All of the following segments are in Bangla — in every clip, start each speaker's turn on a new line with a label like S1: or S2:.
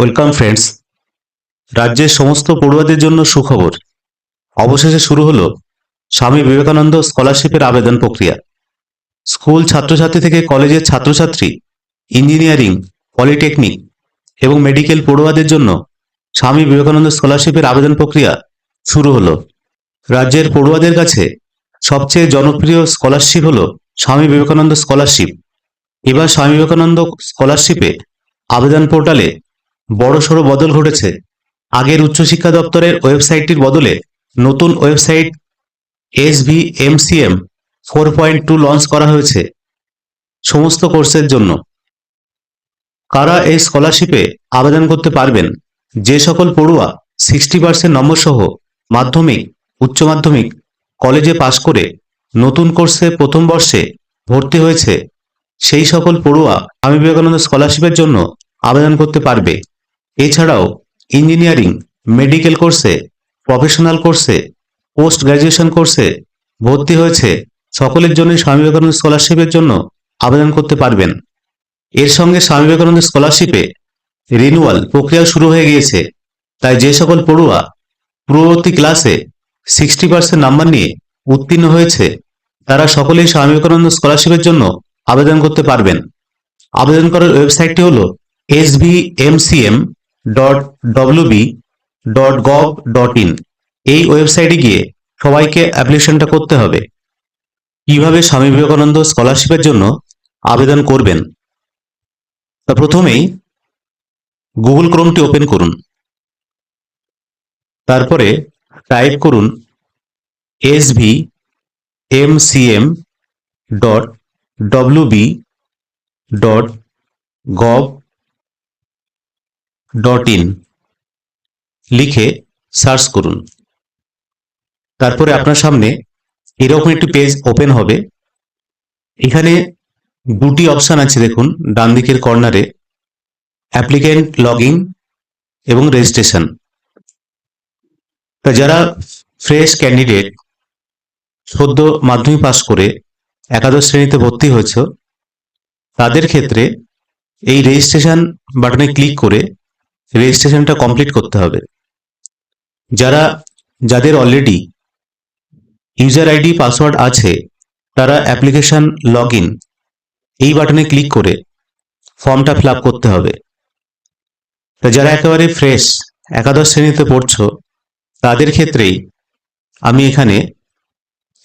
S1: ওয়েলকাম ফ্রেন্ডস রাজ্যের সমস্ত পড়ুয়াদের জন্য সুখবর। অবশেষে শুরু হলো স্বামী বিবেকানন্দ স্কলারশিপের আবেদন প্রক্রিয়া। স্কুল ছাত্রছাত্রী থেকে কলেজের ছাত্রছাত্রী, ইঞ্জিনিয়ারিং, পলিটেকনিক এবং মেডিকেল পড়ুয়াদের জন্য স্বামী বিবেকানন্দ স্কলারশিপের আবেদন প্রক্রিয়া শুরু হলো। রাজ্যের পড়ুয়াদের কাছে সবচেয়ে জনপ্রিয় স্কলারশিপ হলো স্বামী বিবেকানন্দ স্কলারশিপ। এবার স্বামী বিবেকানন্দ স্কলারশিপে আবেদন পোর্টালে বড়সড় বদল ঘটেছে। আগের উচ্চশিক্ষা দপ্তরের ওয়েবসাইটটির বদলে নতুন website S V M C M four point two launch করা হয়েছে সমস্ত কোর্সের জন্য। কারা এই স্কলারশিপে আবেদন করতে পারবেন? যে সকল পড়ুয়া সিক্সটি পার্সেন্ট নম্বর সহ মাধ্যমিক, উচ্চ মাধ্যমিক কলেজে পাশ করে নতুন কোর্সে প্রথম বর্ষে ভর্তি হয়েছে, সেই সকল পড়ুয়া স্বামী বিবেকানন্দ স্কলারশিপের জন্য আবেদন করতে পারবে। এছাড়াও ইঞ্জিনিয়ারিং, মেডিকেল কোর্সে, প্রফেশনাল কোর্সে, পোস্ট গ্রাজুয়েশন কোর্সে ভর্তি হয়েছে সকলের জন্য স্বামী বিবেকানন্দ স্কলারশিপের জন্য আবেদন করতে পারবেন। এর সঙ্গে স্বামী বিবেকানন্দ স্কলারশিপে রিনুয়াল প্রক্রিয়া শুরু হয়ে গিয়েছে। তাই যে সকল পড়ুয়া পূর্ববর্তী ক্লাসে সিক্সটি পার্সেন্ট নাম্বার নিয়ে উত্তীর্ণ হয়েছে, তারা সকলেই স্বামী বিবেকানন্দ স্কলারশিপের জন্য আবেদন করতে পারবেন। আবেদন করার ওয়েবসাইটটি হলো S V M C M dot WB dot gov dot in এই ওয়েবসাইটে গিয়ে সবাইকে অ্যাপ্লিকেশনটা করতে হবে। কীভাবে স্বামী বিবেকানন্দ স্কলারশিপের জন্য আবেদন করবেন? তা প্রথমেই গুগল ক্রোমটি ওপেন করুন। তারপরে টাইপ করুন S V M C M dot WB dot gov dot in লিখে সার্চ করুন। তারপরে আপনার সামনে এরকম একটি পেজ ওপেন হবে। এখানে দুটি অপশন আছে দেখুন, ডান দিকের কর্নারে অ্যাপ্লিকেন্ট, লগইন এবং রেজিস্ট্রেশন। তা যারা ফ্রেশ ক্যান্ডিডেট, সদ্য মাধ্যমিক পাস করে একাদশ শ্রেণীতে ভর্তি হয়েছ, তাদের ক্ষেত্রে এই রেজিস্ট্রেশন বাটনে ক্লিক করে রেজিস্ট্রেশনটা কমপ্লিট করতে হবে। যারা, যাদের অলরেডি ইউজার আইডি পাসওয়ার্ড আছে, তারা অ্যাপ্লিকেশন লগ ইন এই বাটনে ক্লিক করে ফর্মটা ফিল করতে হবে। তা যারা একেবারে ফ্রেশ একাদশ শ্রেণীতে পড়ছো, তাদের ক্ষেত্রেই আমি এখানে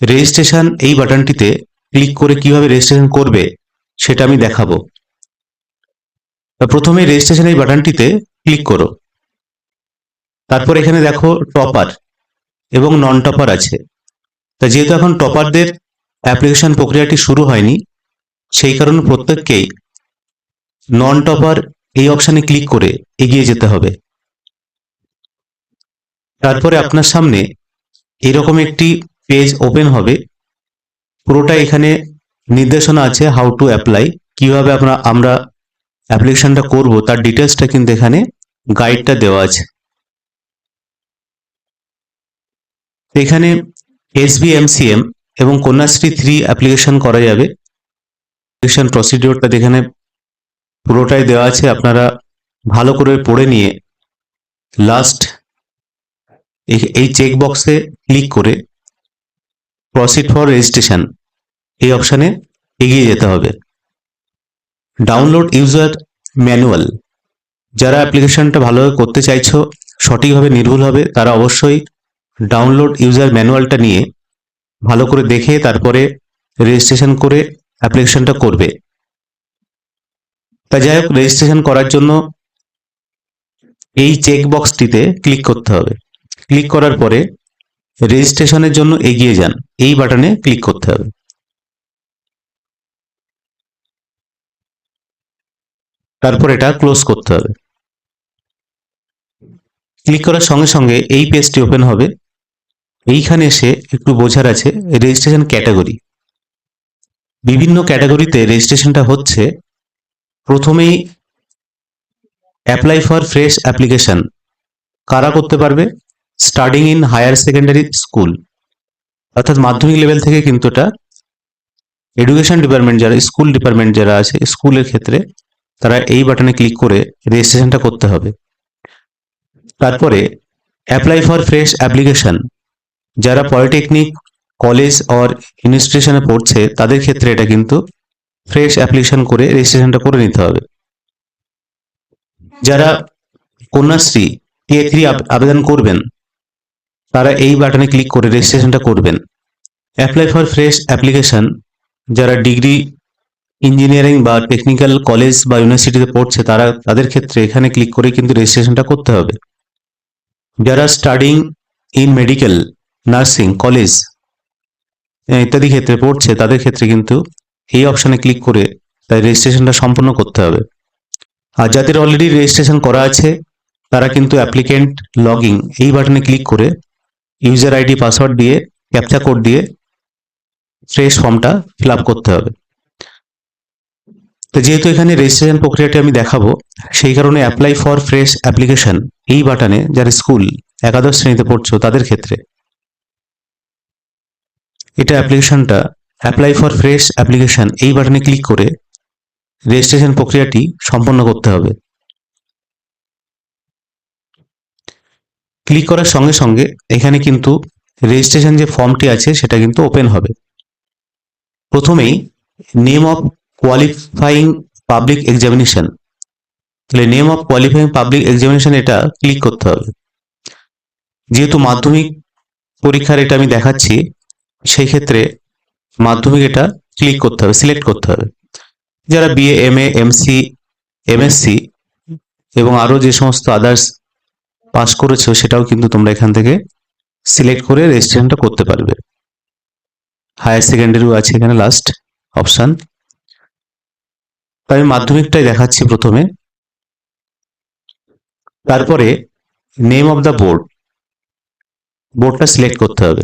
S1: রেজিস্ট্রেশন এই বাটনটিতে ক্লিক করে কীভাবে রেজিস্ট্রেশন করবে, সেটা আমি দেখাবো। প্রথমে রেজিস্ট্রেশন এই বাটনটিতে ক্লিক করো। তারপর এখানে দেখো টপার এবং নন টপার আছে। তা যেহেতু এখন টপারদের অ্যাপ্লিকেশন প্রক্রিয়াটি শুরু হয়নি, সেই কারণে প্রত্যেককেই নন টপার এই অপশানে ক্লিক করে এগিয়ে যেতে হবে। তারপরে আপনার সামনে এরকম একটি পেজ ওপেন হবে। পুরোটা এখানে নির্দেশনা আছে হাউ টু অ্যাপ্লাই কীভাবে আমরা আমরা অ্যাপ্লিকেশনটা করব, তার ডিটেলসটা কিন্তু এখানে গাইডটা দেওয়া আছে। এখানে এসবিএমসিএম এবং কন্যাশ্রী থ্রি অ্যাপ্লিকেশন করা যাবে। অ্যাপ্লিকেশন প্রসিডিওরটা এখানে পুরোটাই দেওয়া আছে। আপনারা ভালো করে পড়ে নিয়ে লাস্ট এই চেক বক্সে ক্লিক করে প্রসিড ফর রেজিস্ট্রেশন এই অপশানে এগিয়ে যেতে হবে। ডাউনলোড ইউজার ম্যানুয়াল যারা অ্যাপ্লিকেশনটা ভালোভাবে করতে চাইছো, সঠিকভাবে নির্ভুলভাবে তারা অবশ্যই ডাউনলোড ইউজার ম্যানুয়ালটা নিয়ে ভালো করে দেখে, তারপরে রেজিস্ট্রেশন করে অ্যাপ্লিকেশনটা করবে। তা যাই হোক রেজিস্ট্রেশন করার জন্য এই চেক বক্সটিতে ক্লিক করতে হবে। ক্লিক করার পরে রেজিস্ট্রেশনের জন্য এগিয়ে যান। এই বাটনে ক্লিক করতে হবে। তারপর এটা ক্লোজ করতে হবে। ক্লিক করার সঙ্গে সঙ্গে এই পেজটি ওপেন হবে। এইখানে এসে একটু বোঝার আছে রেজিস্ট্রেশন ক্যাটাগরি। বিভিন্ন ক্যাটাগরিতে রেজিস্ট্রেশনটা হচ্ছে। প্রথমেই অ্যাপ্লাই ফর ফ্রেশ অ্যাপ্লিকেশন কারা করতে পারবে? Studying in higher secondary school অর্থাৎ মাধ্যমিক লেভেল থেকে কিন্তু এটা এডুকেশন ডিপার্টমেন্ট যারা স্কুল ডিপার্টমেন্ট যারা আছে স্কুলের ক্ষেত্রে তারা এই বাটনে ক্লিক করে রেজিস্ট্রেশনটা করতে হবে। তারপরে অ্যাপ্লাই ফর ফ্রেশ অ্যাপ্লিকেশন যারা পলিটেকনিক কলেজ অর ইনস্টিটিউশনে পড়ছে, তাদের ক্ষেত্রে এটা কিন্তু ফ্রেশ অ্যাপ্লিকেশন করে রেজিস্ট্রেশনটা করে নিতে হবে। যারা কন্যাশ্রী, টিএ থ্রি আবেদন করবেন, তারা এই বাটনে ক্লিক করে রেজিস্ট্রেশনটা করবেন। অ্যাপ্লাই ফর ফ্রেশ অ্যাপ্লিকেশন যারা ডিগ্রি ইঞ্জিনিয়ারিং বা টেকনিক্যাল কলেজ বা ইউনিভার্সিটিতে পড়ছে, তারা, তাদের ক্ষেত্রে এখানে ক্লিক করে কিন্তু রেজিস্ট্রেশনটা করতে হবে। যারা studying in medical nursing college ইত্যাদি ক্ষেত্রে পড়ছে, তাদের ক্ষেত্রে কিন্তু এই অপশানে ক্লিক করে তাই রেজিস্ট্রেশনটা সম্পূর্ণ করতে হবে। আর যাদের অলরেডি রেজিস্ট্রেশন করা আছে, তারা কিন্তু অ্যাপ্লিকেন্ট লগিং এই বাটনে ক্লিক করে ইউজার আইডি পাসওয়ার্ড দিয়ে ক্যাপচা কোড দিয়ে ফ্রেশ ফর্মটা ফিল করতে হবে। তো যেহেতু এখানে রেজিস্ট্রেশন প্রক্রিয়াটি আমি দেখাবো, সেই কারণে অ্যাপ্লাই ফর ফ্রেশ অ্যাপ্লিকেশন এই বাটনে যারা স্কুল একাদশ শ্রেণীতে পড়ছো তাদের ক্ষেত্রে। এটা অ্যাপ্লিকেশনটা অ্যাপ্লাই ফর ফ্রেশ অ্যাপ্লিকেশন এই বাটনে ক্লিক করে রেজিস্ট্রেশন প্রক্রিয়াটি সম্পন্ন করতে হবে। ক্লিক করার সঙ্গে সঙ্গে এখানে কিন্তু রেজিস্ট্রেশন যে ফর্মটি আছে সেটা কিন্তু ওপেন হবে। প্রথমেই name of qualifying public examination তাহলে name of qualifying public examination এটা ক্লিক করতে হবে। যেহেতু মাধ্যমিক পরীক্ষার এটা আমি দেখাচ্ছি, সেই ক্ষেত্রে মাধ্যমিক এটা ক্লিক করতে হবে সিলেক্ট করতে হবে। যারা BA M A MC MSc এবং আরও যে সমস্ত আদার্স পাস করেছ, সেটাও কিন্তু তোমরা এখান থেকে সিলেক্ট করে রেজিস্ট্রেশনটা করতে পারবে। হায়ার সেকেন্ডারিও আছে এখানে লাস্ট অপশান আমি মাধ্যমিকটাই দেখাচ্ছি প্রথমে। তারপরে নেম অফ দ্য বোর্ড বোর্ডটা সিলেক্ট করতে হবে।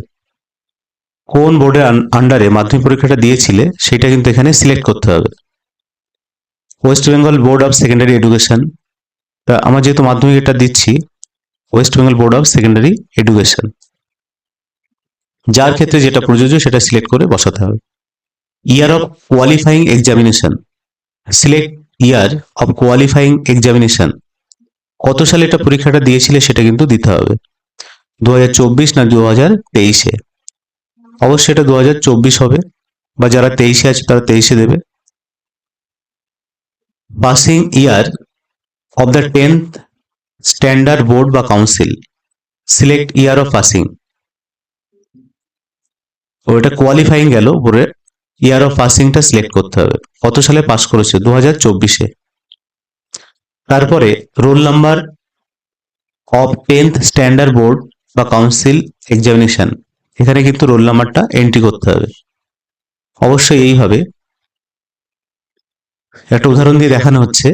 S1: কোন বোর্ডের আন্ডারে মাধ্যমিক পরীক্ষাটা দিয়েছিলে, সেটা কিন্তু এখানে সিলেক্ট করতে হবে। West Bengal Board of Secondary Education তা আমার যেহেতু মাধ্যমিক এটা দিচ্ছি West Bengal Board of Secondary Education যার ক্ষেত্রে যেটা প্রযোজ্য সেটা সিলেক্ট করে বসাতে হবে। Year of qualifying examination select year of qualifying examination কত সালে এটা পরীক্ষাটা দিয়েছিলে সেটা কিন্তু দিতে হবে। দু হাজার চব্বিশ না দু হাজার তেইশে? অবশ্যই এটা দু হাজার চব্বিশ হবে, বা যারা তেইশে আছে তারা তেইশে দেবে। Passing year of the tenth standard board বা council select year of passing ওটা কোয়ালিফাইং গেল বোর্ডের ইয়ার অফ পাসিংটা সিলেক্ট করতে হবে। কত সালে পাস করেছে? দু হাজার চব্বিশে। তারপরে roll number of tenth standard board বা কাউন্সিল এক্সামিনেশন। এখানে কিন্তু রোল নাম্বারটা এন্ট্রি করতে হবে। অবশ্যই এইভাবে একটা উদাহরণ দিয়ে দেখানো হচ্ছে।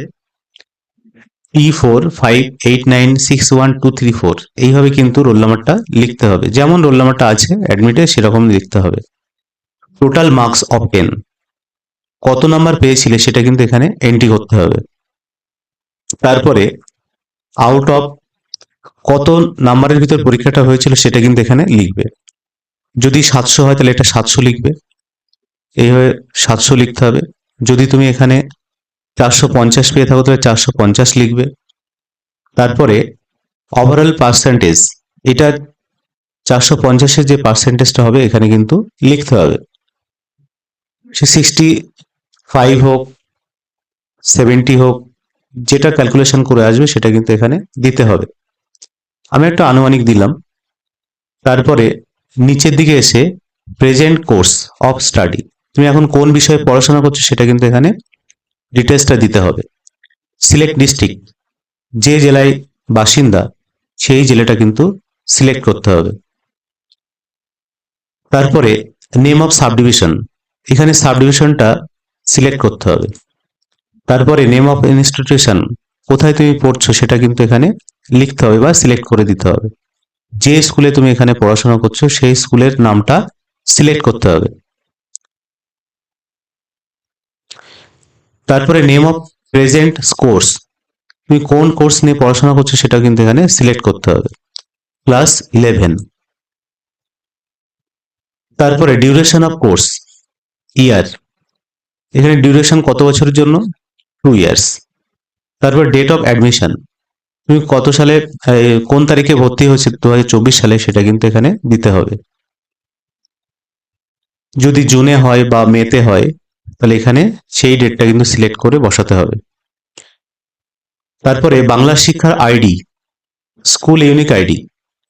S1: E four five eight nine six one two three four এইভাবে কিন্তু রোল নাম্বারটা লিখতে হবে। যেমন রোল নাম্বারটা আছে অ্যাডমিটে সেরকম লিখতে হবে। টোটাল মার্কস অফ টেন কত নাম্বার পেয়েছিলে সেটা কিন্তু এখানে এন্ট্রি করতে হবে। তারপরে আউট অফ কত নাম্বারের ভিতর পরীক্ষাটা হয়েছিল সেটা কিন্তু এখানে লিখবে। যদি সাতশো হয় তাহলে এটা সাতশো লিখবে। এইভাবে সাতশো লিখতে হবে। যদি তুমি এখানে চারশো পঞ্চাশ পেয়ে থাকো তাহলে চারশো পঞ্চাশ লিখবে। তারপরে ওভারঅল পার্সেন্টেজ এটা চারশো পঞ্চাশের যে পার্সেন্টেজটা হবে এখানে কিন্তু লিখতে হবে। সে সিক্সটি ফাইভ হোক সেভেন্টি হোক যেটা ক্যালকুলেশন করে আসবে সেটা কিন্তু এখানে দিতে হবে। আমি একটা আনুমানিক দিলাম। তারপরে নিচের দিকে এসে প্রেজেন্ট কোর্স অফ স্টাডি তুমি এখন কোন বিষয়ে পড়াশোনা করছ সেটা কিন্তু এখানে ডিটেলসটা দিতে হবে। সিলেক্ট ডিস্ট্রিক্ট যে জেলায় বাসিন্দা সেই জেলাটা কিন্তু সিলেক্ট করতে হবে। তারপরে নেম অফ সাবডিভিশন এখানে সাবডিভিশনটা সিলেক্ট করতে হবে। তারপরে নেম অফ ইনস্টিটিউশন কোথায় তুমি পড়ছো সেটা কিন্তু এখানে লিখতে হবে বা সিলেক্ট করে দিতে হবে। যে স্কুলে তুমি এখানে পড়াশোনা করছ সেই স্কুলের নামটা সিলেক্ট করতে হবে। তারপরে নেম অফ প্রেজেন্ট কোর্স তুমি কোন কোর্স নিয়ে পড়াশোনা করছ সেটা কিন্তু এখানে সিলেক্ট করতে হবে। ক্লাস ইলেভেন তারপরে ডিউরেশন অফ কোর্স ইয়ার এখানে ডিউরেশন কত বছরের জন্য? টু ইয়ার্স তারপর ডেট অফ অ্যাডমিশন তুমি কত সালে কোন তারিখে ভর্তি হয়েছে? দু হাজার চব্বিশ সালে, সেটা কিন্তু এখানে দিতে হবে। যদি জুনে হয় বা মেতে হয়, তাহলে এখানে সেই ডেটটা কিন্তু সিলেক্ট করে বসাতে হবে। তারপরে বাংলা শিক্ষার আইডি স্কুল ইউনিক আইডি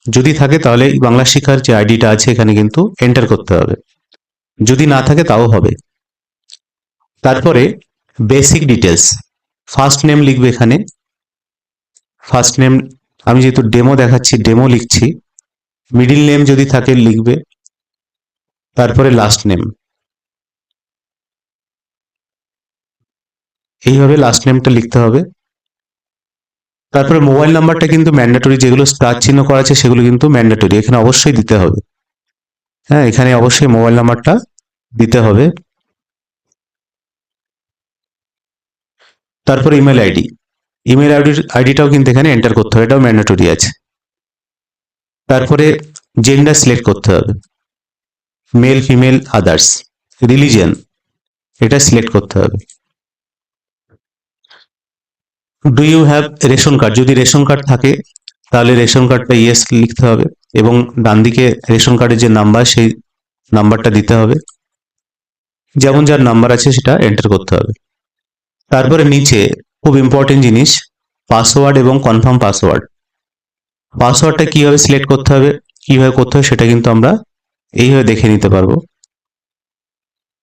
S1: যদি থাকে, তাহলে বাংলা শিক্ষার যে আইডিটা আছে, এখানে কিন্তু এন্টার করতে হবে। যদি না থাকে, তাও হবে। তারপরে বেসিক ডিটেলস ফার্স্ট নেম লিখবে এখানে। ফার্স্ট নেম আমি যেহেতু ডেমো দেখাচ্ছি ডেমো লিখছি। মিডিল নেম যদি থাকে, লিখবে। তারপরে লাস্ট নেম এইভাবে লাস্ট নেমটা লিখতে হবে। তারপরে মোবাইল নাম্বারটা কিন্তু ম্যান্ডেটরি যেগুলো স্টার চিহ্ন করা আছে, সেগুলো কিন্তু ম্যান্ডেটরি এখানে অবশ্যই দিতে হবে। হ্যাঁ এখানে অবশ্যই মোবাইল নাম্বারটা দিতে হবে। তারপরে ইমেল আইডি ইমেল আইডি আইডিটাও কিন্তু এখানে এন্টার করতে হবে, এটাও ম্যান্ডেটরি আছে। তারপরে জেন্ডার সিলেক্ট করতে হবে। মেল ফিমেল আদার্স রিলিজিয়ন এটা সিলেক্ট করতে হবে। Do you have ration card যদি রেশন কার্ড থাকে, তাহলে রেশন কার্ডটা ইয়েস লিখতে হবে এবং ডান দিকে রেশন কার্ডের যে নাম্বার সেই নাম্বারটা দিতে হবে। যেমন যার নাম্বার আছে, সেটা এন্টার করতে হবে। তারপরে নিচে খুব ইম্পর্টেন্ট জিনিস পাসওয়ার্ড এবং কনফার্ম পাসওয়ার্ড পাসওয়ার্ডটা কীভাবে সিলেক্ট করতে হবে, কীভাবে করতে হবে সেটা কিন্তু আমরা এইভাবে দেখে নিতে পারব।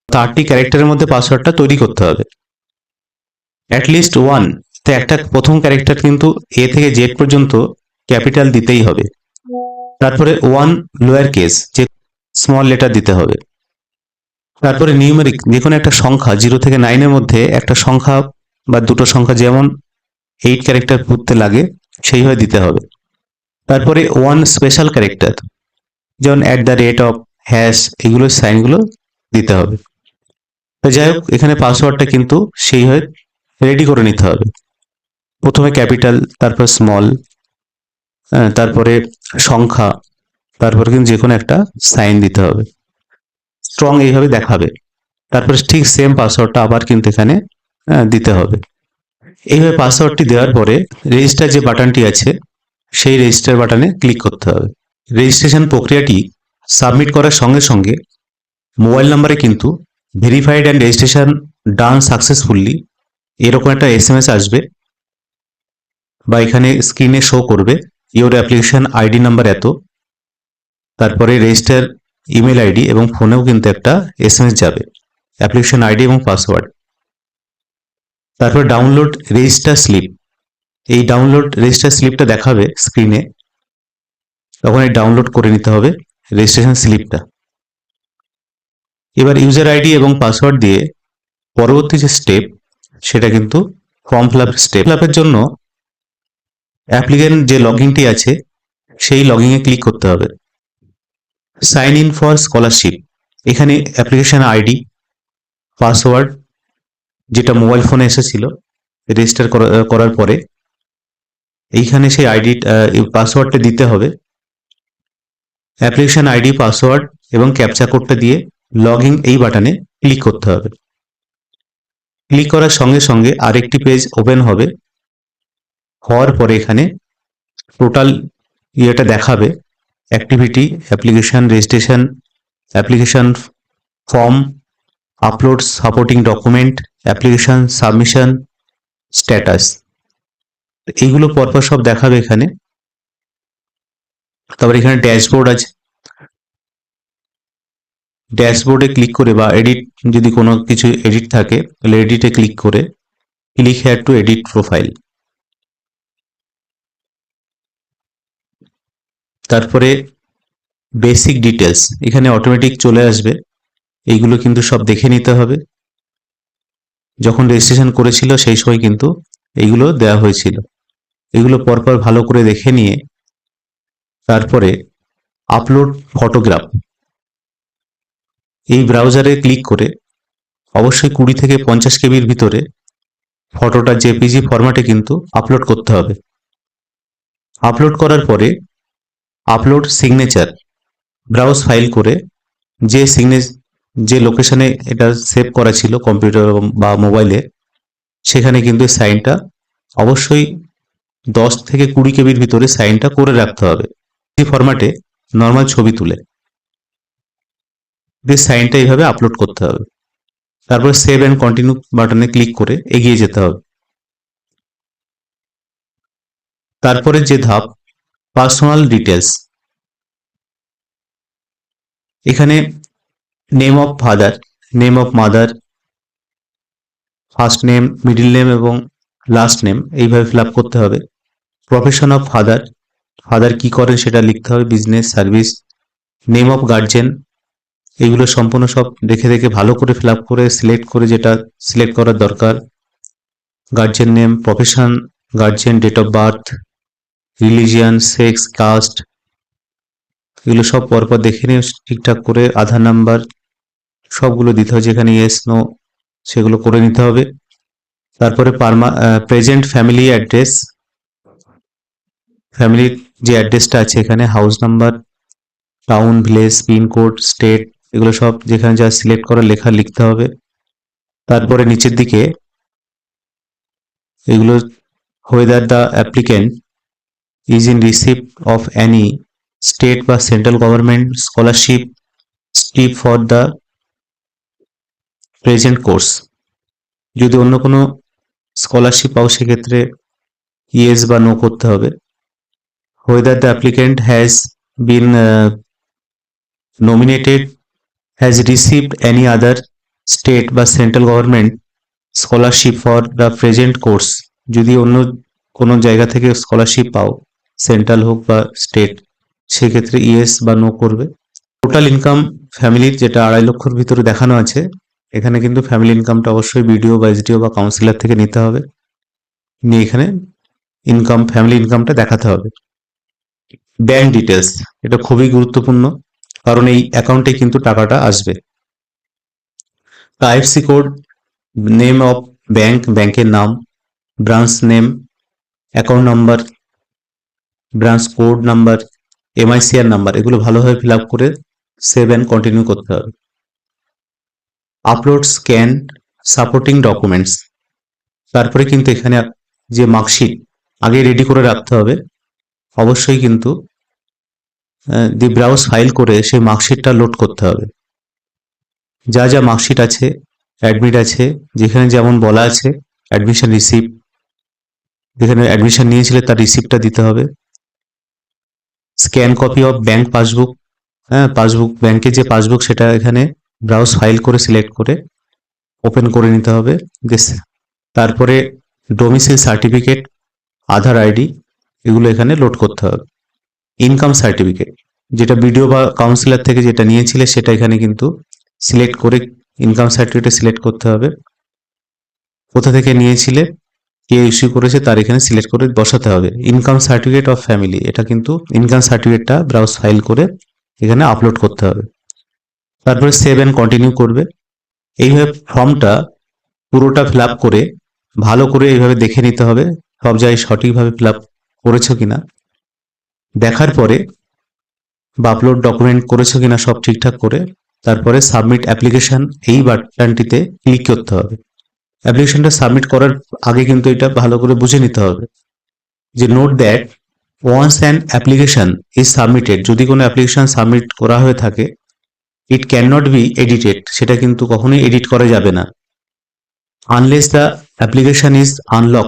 S1: চারটি ক্যারেক্টারের মধ্যে পাসওয়ার্ডটা তৈরি করতে হবে। অ্যাটলিস্ট ওয়ান তো একটা প্রথম ক্যারেক্টার কিন্তু এ থেকে জেড পর্যন্ত ক্যাপিটাল দিতেই হবে। তারপরে ওয়ান লোয়ার কেস যে স্মল লেটার দিতে হবে। তারপরে নিউমেরিক যে কোনো একটা সংখ্যা জিরো থেকে নাইনের মধ্যে একটা সংখ্যা বা দুটো সংখ্যা যেমন এইট ক্যারেক্টার করতে লাগে সেইভাবে দিতে হবে। তারপরে ওয়ান স্পেশাল ক্যারেক্টার যেমন at the rate of hash এগুলো সাইনগুলো দিতে হবে। তো যাই হোক এখানে পাসওয়ার্ডটা কিন্তু সেইভাবে রেডি করে নিতে হবে। প্রথমে ক্যাপিটাল তারপর স্মল তারপরে সংখ্যা তারপর কিন্তু যে কোনো একটা সাইন দিতে হবে। স্ট্রং এইভাবে দেখাবে। তারপরে ঠিক সেম পাসওয়ার্ডটা আবার কিন্তু এখানে দিতে হবে। এইভাবে পাসওয়ার্ডটি দেওয়ার পরে রেজিস্টার যে বাটনটি আছে, সেই রেজিস্টার বাটনে ক্লিক করতে হবে। রেজিস্ট্রেশন প্রক্রিয়াটি সাবমিট করার সঙ্গে সঙ্গে মোবাইল নাম্বারে কিন্তু verified and registration done successfully এরকম একটা এস আসবে বা এখানে স্ক্রিনে শো করবে ইওর অ্যাপ্লিকেশন আইডি নাম্বার এত, তারপরে রেজিস্টার ইমেল আইডি এবং ফোনেও কিন্তু একটা এস এম এস যাবে অ্যাপ্লিকেশন আইডি এবং পাসওয়ার্ড তারপর ডাউনলোড রেজিস্টার স্লিপ এই ডাউনলোড রেজিস্টার স্লিপটা দেখাবে স্ক্রিনে তখন এই ডাউনলোড করে নিতে হবে রেজিস্ট্রেশন স্লিপটা এবার ইউজার আইডি এবং পাসওয়ার্ড দিয়ে পরবর্তী যে স্টেপ সেটা কিন্তু form fill up step fill আপের জন্য অ্যাপ্লিকেন্ট যে লগইনটি আছে, সেই লগইনে ক্লিক করতে হবে। সাইন ইন ফর স্কলারশিপ এখানে অ্যাপ্লিকেশন আইডি পাসওয়ার্ড যেটা মোবাইল ফোনে এসেছিল রেজিস্টার করার পরে এইখানে সেই আইডি পাসওয়ার্ডটা দিতে হবে। অ্যাপ্লিকেশন আইডি পাসওয়ার্ড এবং ক্যাপচা কোডটা দিয়ে লগ ইন এই বাটনে ক্লিক করতে হবে। ক্লিক করার সঙ্গে সঙ্গে আরেকটি পেজ ওপেন হবে। হওয়ার পরে এখানে টোটাল ইয়েটা দেখাবে। Activity application registration application form upload supporting document application submission status এইগুলো পরপর সব দেখাবে এখানে। তারপর এখানে ড্যাশবোর্ড আছে। ড্যাশবোর্ডে ক্লিক করে বা এডিট যদি কোনো কিছু এডিট থাকে, তাহলে এডিটে ক্লিক করে click here to edit profile তারপরে বেসিক ডিটেলস এখানে অটোমেটিক চলে আসবে। এইগুলো কিন্তু সব দেখে নিতে হবে। যখন রেজিস্ট্রেশন করেছিল, সেই সময় কিন্তু এইগুলো দেওয়া হয়েছিল। এগুলো পরপর ভালো করে দেখে নিয়ে তারপরে আপলোড ফটোগ্রাফ এই ব্রাউজারে ক্লিক করে অবশ্যই কুড়ি থেকে পঞ্চাশ কেবির ভিতরে ফটোটা জেপিজি ফরম্যাটে কিন্তু আপলোড করতে হবে। আপলোড করার পরে আপলোড সিগনেচার ব্রাউজ ফাইল করে যে সিগনে যে লোকেশনে এটা সেভ করা ছিল কম্পিউটার বা মোবাইলে সেখানে কিন্তু সাইনটা অবশ্যই দশ থেকে কুড়ি কেবির ভিতরে সাইনটা করে রাখতে হবে। এই ফরম্যাটে নর্মাল ছবি তুলে। দিয়ে সাইনটা এইভাবে আপলোড করতে হবে। তারপর সেভ অ্যান্ড কন্টিনিউ বাটনে ক্লিক করে এগিয়ে যেতে হবে। তারপরে যে ধাপ পার্সোনাল ডিটেলস এখানে name of father name of mother first name middle name এবং লাস্ট নেম এইভাবে ফিল আপ করতে হবে। প্রফেশন অফ ফাদার ফাদার কি করেন সেটা লিখতে হবে business service name of guardian এইগুলো সম্পূর্ণ সব দেখে দেখে ভালো করে ফিল আপ করে সিলেক্ট করে যেটা সিলেক্ট করার দরকার। Guardian name profession guardian date of birth religion sex caste এগুলো সব পরপর দেখে নিয়ে ঠিকঠাক করে আধার নাম্বার সবগুলো দিতে হবে। যেখানে ইয়েস নো সেগুলো করে নিতে হবে। তারপরে পারমা প্রেজেন্ট ফ্যামিলি অ্যাড্রেস ফ্যামিলির যে অ্যাড্রেসটা আছে এখানে house number town village pin code state এগুলো সব যেখানে যা সিলেক্ট করা লেখা লিখতে হবে। তারপরে নিচের দিকে এগুলো whether the applicant is in receipt of any state বা central government scholarship skip for the present course যদি অন্য কোনো স্কলারশিপ পাও সেক্ষেত্রে ইয়েস বা নো করতে হবে। Whether the applicant has been uh, nominated has received any other state বা central government scholarship for the present course যদি অন্য কোনো জায়গা থেকে স্কলারশিপ পাও সেন্ট্রাল হোক বা স্টেট, সেক্ষেত্রে ইয়েস বা নো করবে। টোটাল ইনকাম ফ্যামিলির যেটা আড়াই লক্ষর ভিতরে দেখানো আছে, এখানে কিন্তু ফ্যামিলি ইনকামটা অবশ্যই বিডিও বা এসডিও বা কাউন্সিলর থেকে নিতে হবে। নিয়ে এখানে ইনকাম ফ্যামিলি ইনকামটা দেখাতে হবে। ব্যাংক ডিটেলস এটা খুবই গুরুত্বপূর্ণ, কারণ এই অ্যাকাউন্টে কিন্তু টাকাটা আসবে। IFSC code name of bank ব্যাংকের নাম branch name account number branch code number MICR number এগুলো ভালোভাবে ফিল আপ করে সেভ অ্যান্ড কন্টিনিউ করতে হবে। আপলোড স্ক্যান সাপোর্টিং ডকুমেন্টস তারপরে কিন্তু এখানে যে মার্কশিট আগে রেডি করে রাখতে হবে। অবশ্যই কিন্তু দি ব্রাউজ ফাইল করে সেই মার্কশিটটা লোড করতে হবে। যা যা মার্কশিট আছে অ্যাডমিট আছে, যেখানে যেমন বলা আছে অ্যাডমিশন রিসিপ্ট যেখানে অ্যাডমিশন নিয়েছিলে তার রিসিপ্টটা দিতে হবে। Scan copy of bank passbook হ্যাঁ পাসবুক ব্যাংকের যে পাসবুক সেটা এখানে ব্রাউজ ফাইল করে সিলেক্ট করে ওপেন করে নিতে হবে। তারপরে ডোমিসিল সার্টিফিকেট আধার আইডি, এগুলো এখানে লোড করতে হবে। ইনকাম সার্টিফিকেট যেটা বিডিও বা কাউন্সিলর থেকে যেটা নিয়েছিলে সেটা এখানে কিন্তু সিলেক্ট করে ইনকাম সার্টিফিকেট সিলেক্ট করতে হবে। কোথা থেকে নিয়েছিলে? কে ইস্যু করেছে তার এখানে সিলেক্ট করে বসাতে হবে। ইনকাম সার্টিফিকেট অফ ফ্যামিলি এটা কিন্তু ইনকাম সার্টিফিকেটটা ব্রাউজ ফাইল করে এখানে আপলোড করতে হবে। তারপরে সেভ অ্যান্ড কন্টিনিউ করবে। এইভাবে ফর্মটা পুরোটা ফিল করে ভালো করে এইভাবে দেখে নিতে হবে, সব জায়গায় সঠিকভাবে ফিল আপ করেছ কিনা। দেখার পরে বা আপলোড ডকুমেন্ট করেছ কিনা সব ঠিকঠাক করে তারপরে সাবমিট অ্যাপ্লিকেশন এই বাটনটিতে ক্লিক করতে হবে। অ্যাপ্লিকেশনটা সাবমিট করার আগে কিন্তু এটা ভালো করে বুঝে নিতে হবে যে note that once an application is submitted যদি কোনো অ্যাপ্লিকেশন সাবমিট করা হয়ে থাকে it can not be edited সেটা কিন্তু কখনোই এডিট করা যাবে না। Unless the application is unlock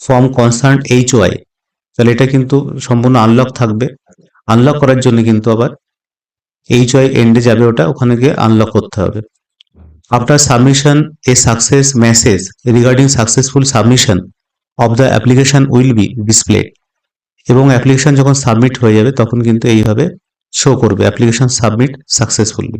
S1: from concern H Y তাহলে এটা কিন্তু সম্পূর্ণ আনলক থাকবে। আনলক করার জন্য কিন্তু আবার এইচ ওয়াই এন্ডে যাবে ওটা, ওখানে গিয়ে আনলক করতে হবে। After submission, a success message regarding successful submission of the application will be displayed. এবং অ্যাপ্লিকেশন যখন সাবমিট হয়ে যাবে তখন কিন্তু এইভাবে শো করবে অ্যাপ্লিকেশন সাবমিট সাকসেসফুলি